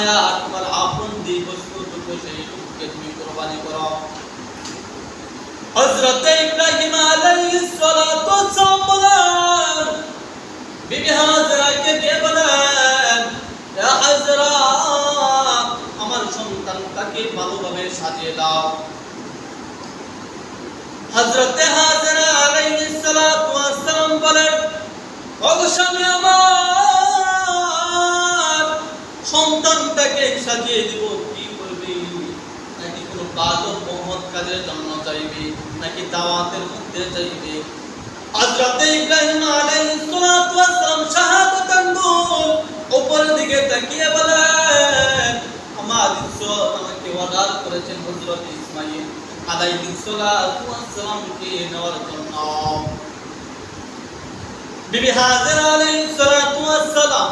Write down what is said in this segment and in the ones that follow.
হায়া তোমার আপন যে বস্তুটুকু সেইটুকুকে তুমি কোরবানি করো। হযরত ইব্রাহিম আলাইহিস সালাতু ওয়াসসালাম বলেন, বিবি হাজরাকে দিয়ে বলেন ইয়া হাজরা ভালোভাবে সাজিয়ে দাও। হযরতে হাজরা আলাইহিস সালাতু বলেন ওগো আমার সন্তানটাকে সাজিয়ে দিব। কি করবি নাকি কোনো বাদক মোহাম্মদ কাজের জন্য চাইবে? নাকি দাওয়াতের মধ্যে চাইবে? হযরতে ইব্রাহিম আলাইহিস সালাতু ওয়াসসালাম শাহাদাতান নূর। উপরের দিকে তাকিয়ে বলেন, আমার ঈশ্বর আমাকে অর্ডার করেছেন হযরত ইসমাঈল আলাইহিস সালাতু ওয়াসসালামকে নেওয়ার জন্য। বিবি হাজরা আলাইহিস সালাতু ওয়াসসালাম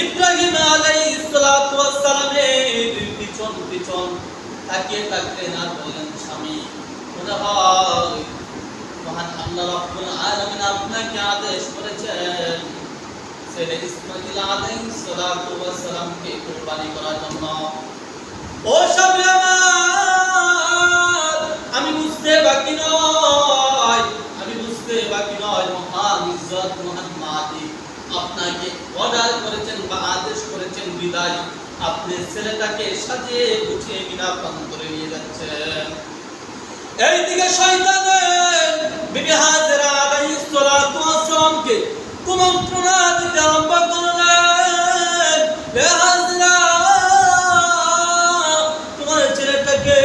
ইব্রাহিম আলাইহিস সালাতু ওয়াসসালামের পিছন পিছন তাকিয়ে থাকলেন আর বললেন স্বামী। মনে হয় মহান আল্লাহ আলামিন আপনাকে আদেশ করেছেন ছেলে ওয়াসসালামকে কুরবানি করার জন্য। ও আমি বুঝতে বাকি নয়, আমি বুঝতে বাকি নয়, মহান ইজ্জত মহান মালিক। আপনাকে অর্ডার করেছেন বা আদেশ করেছেন বিদায়, আপনি ছেলেটাকে সাজিয়ে গুছিয়ে মিনা করে নিয়ে যাচ্ছেন। এইদিকে শয়তানের বিবি হাজরা আলাইহিস সালাতু ওয়াসসালামকে কুমন্ত্রণা দিতে আরম্ভ করলেন হে হাজরা, তোমার ছেলেটাকে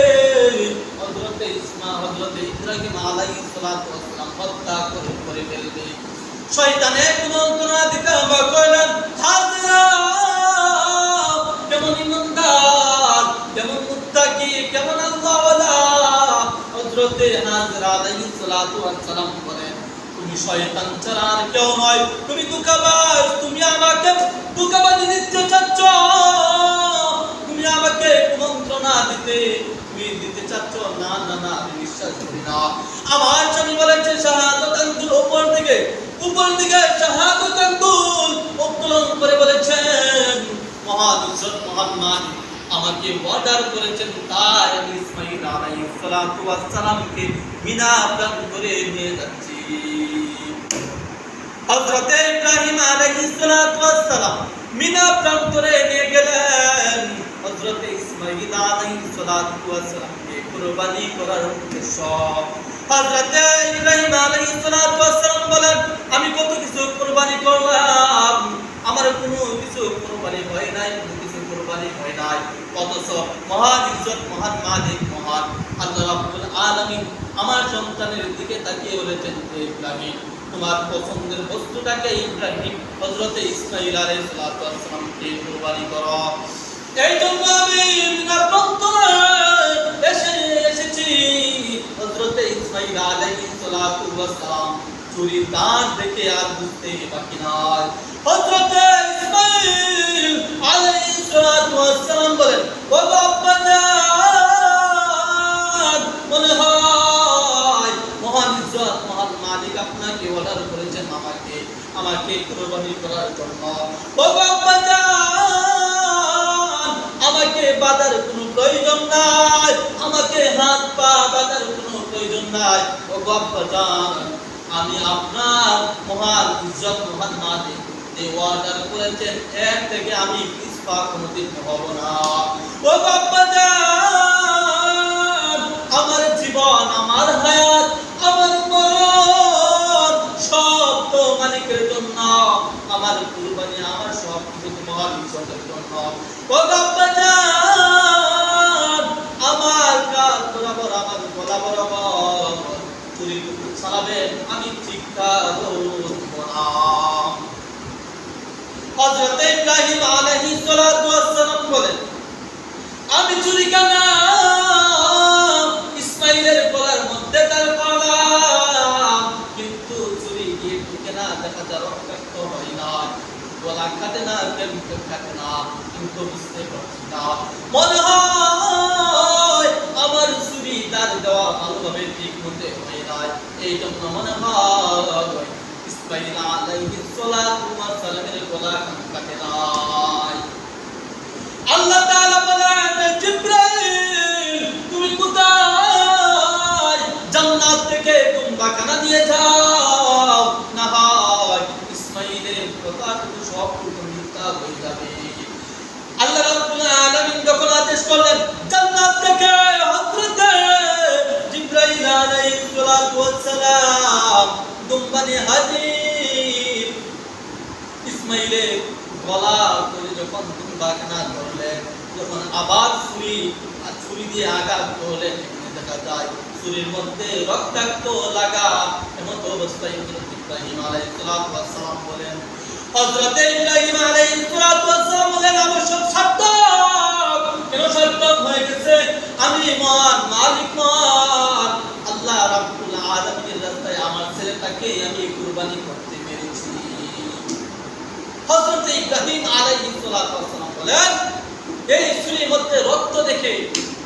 হযরতে ইসমা, হযরতে ইব্রাহিম আলাইহিস সালাতু ওয়াসসালাম হত্যা করে করে ফেলবে। শয়তানের কুমন্ত্রণা দিতে আরম্ভ করলেন হাজরা, কেমন আল্লাহওয়ালা। হযরতে হাজরা আলাইহিস সালাতু তুমি শয়তান তুমি আমাকে দুঃখাবাজি দিতে চাচ্ছ। তুমি আমাকে কুমন্ত্রণা দিতে, তুমি দিতে চাচ্ছ। না না না, আমি না। আমার স্বামী বলেছে, শাহাদত উপর দিকে উপর দিকে শাহাদত আঙ্গুল উত্তোলন করে বলেছেন, মহান ইজ্জত মহান মালিক আমাকে অর্ডার করেছেন তাই আমি ইসমাইল আলাইহিস সালাতু ওয়াস সালামকে মিনা প্রান্তরে নিয়ে যাচ্ছি। হযরত ইব্রাহিম আলাইহিস সালাতু ওয়াস সালাম মিনা প্রান্তরে নিয়ে গেলেন। হযরত ইসমাইল আলাইহিস সালাতু ওয়াস সালামকে কুরবানি করার উদ্দেশ্য আমি কত কিছু কুরবানি করলাম। আমার কোনো কিছু কুরবানি হয় নাই, কোনো কিছু কুরবানি হয় নাই। অথচ মহান ইজ্জত, মহান মালিক, মহান আল্লাহ রাব্বুল আমার সন্তানের দিকে তাকিয়ে বলেছেন, হে ইব্রাহিম, তোমার পছন্দের বস্তুটাকে ইব্রাহিম হযরতে ইসমাঈল আলাইহিস সালামকে কুরবানি করো। এই জন্য আমি এসে এসেছি। হযরতে ইসমাইল আলাইহিস সালাতু ওয়াস সালাম চুরি দাঁত দেখে আর বুঝতে বাকি নয় হযরতে আমি আপনার মহান ইজ্জত মহান যে অর্ডার করেছেন এর থেকে আমি কোনোদিন হব না। ও আমার জীবন, আমার হায়াত, আমার মরণ, সব তো মালিকের জন্য, আমার কুরবানি, আমার সব কিছু তোমার ইজ্জতের জন্য। ও বাবা জান আমার কাজ বরাবর আমার গলা বরাবর চুরি চালাবেন আমি চিৎকার করব না হযরত ইব্রাহিম আলাইহিস সালাতু ওয়াস সালাম বলেন আমি চুরি কানা। ইসমাইলের গলার মধ্যে তার গলা কিন্তু চুরি গিয়ে ঢুকে না, দেখা যায় রক্তাক্ত হয় না গলা কাটে না প্রেম কাটে না, কিন্তু বুঝতে পারছি না। মনে হয় আমার চুরি তার দেওয়া ভালোভাবে ঠিক মতে হয় না এই জন্য মনে হয় ইসমাইল আলাইহিস সালাতু ওয়াস সালামের গলা কাটে নাই দুম্বাখানা দিয়ে যাও না হয় ইসমাইলের কথা কিন্তু সব কিন্তু মিথ্যা হয়ে যাবে আল্লাহ রাব্বুল আলামিন আদেশ করলেন। জান্নাত থেকে হযরত জিবরাইল আলাইহিস সালাম দুম্বানি হাজির। ইসমাইলের গলা করে যখন দুম্বাখানা ধরলেন, যখন আবার ছুরি ছুরি দিয়ে আঘাত করলেন দেখা যায় ছুরির মধ্যে রক্তাক্ত লাগা এমন অবস্থায় হযরত ইব্রাহিম আলাইহিস সালাম বলেন, হযরত ইব্রাহিম আলাইহিস সালাম বলেন, আমার সব সার্থক হয়ে গেছে আমি মহান মালিক মহান আল্লাহ রাব্বুল আলামিনের রাস্তায় আমার ছেলেটাকে আমি কুরবানি করতে পেরেছি। হযরত ইব্রাহিম আলাইহিস সালাতু ওয়াসসালাম বলেন, এই ছুরির মধ্যে রক্ত দেখে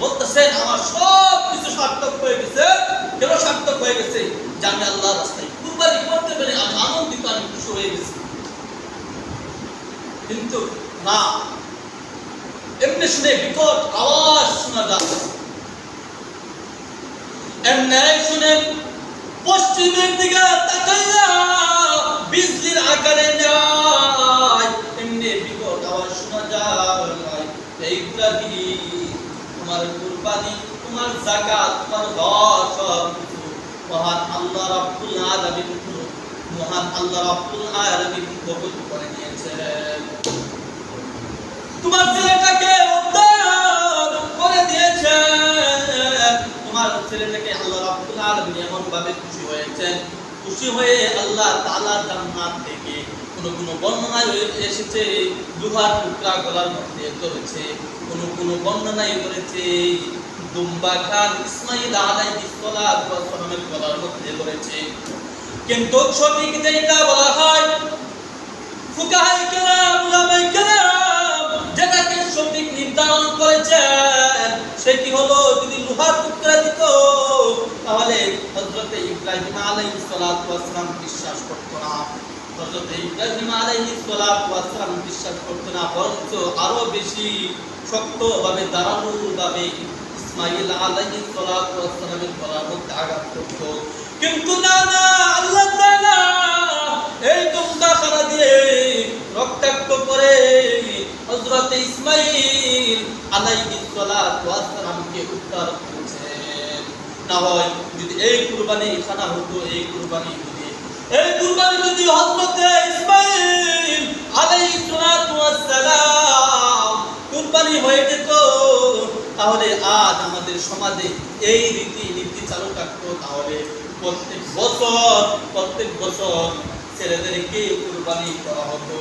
বলতেছেন, আমার সব কিছু সার্থক হয়ে গেছে। কেন সার্থক হয়ে গেছে? যে আমি আল্লাহর রাস্তায় কুরবানি করতে পেরে আমি আনন্দিত, আমি খুশি হয়ে গেছি। কিন্তু না এমনি শুনে বিকট আওয়াজ শোনা যাচ্ছে এমনি শুনে পশ্চিমের দিকে তাকাইয়া বিজলির আকারে যায়। এমনি বিকট আওয়াজ শোনা যায়। এই ইব্রাহিম তোমার কুরবানি, তোমার যাকাত, তোমার কিছু? মহান আল্লাহ রাব্বুল আলামিন মহান আল্লাহ রাব্বুল আলামিন কবুল করে নিয়েছেন। তোমার ছেলেটাকে উদ্ধার করে দিয়েছেন তোমার ছেলেটাকে আল্লাহ রাব্বুল আলামিন এমন ভাবে খুশি হয়েছেন খুশি হয়ে আল্লাহ তাআলা জান্নাত থেকে কোন কোন এসেছে লোহার টুকরা গলার মধ্যে কোন কোন বর্ণনায় করেছে দুম্বা খান ইসমাইল আলাইহিস ওয়াস গলার মধ্যে ধরেছে। কিন্তু সঠিক যেটা বলা হয় ইব্রাহিম আলাইহিস সালাতু ওয়াসসালাম বিশ্বাস করতো না। হযরতে ইব্রাহিম আলাইহিস সালাতু ওয়াসসালাম বিশ্বাস করতো না, বরঞ্চ আরও বেশি শক্তভাবে দাঁড়ানো ভাবে ইসমাইল আলাইহিস সালাতু ওয়াস সালামের গলার মধ্যে আঘাত করতো। কিন্তু না না, আল্লাহ তাআলা এই তোমরা খানা দিয়ে রক্তাক্ত করে হযরত ইসমাইল আলাইহিস সালাতু ওয়াসসালামকে উদ্ধার না হয়, যদি এই কুরবানি খানা হতো, এই কুরবানি এই কুরবানি যদি হযরত ইসমাইল আলাইহিস সালাতু কুরবানি হয়ে যেত, তাহলে আজ আমাদের সমাজে এই রীতি নীতি চালু থাকতো। তাহলে প্রত্যেক বছর প্রত্যেক বছর ছেলেদেরকে কুরবানি করা হতো।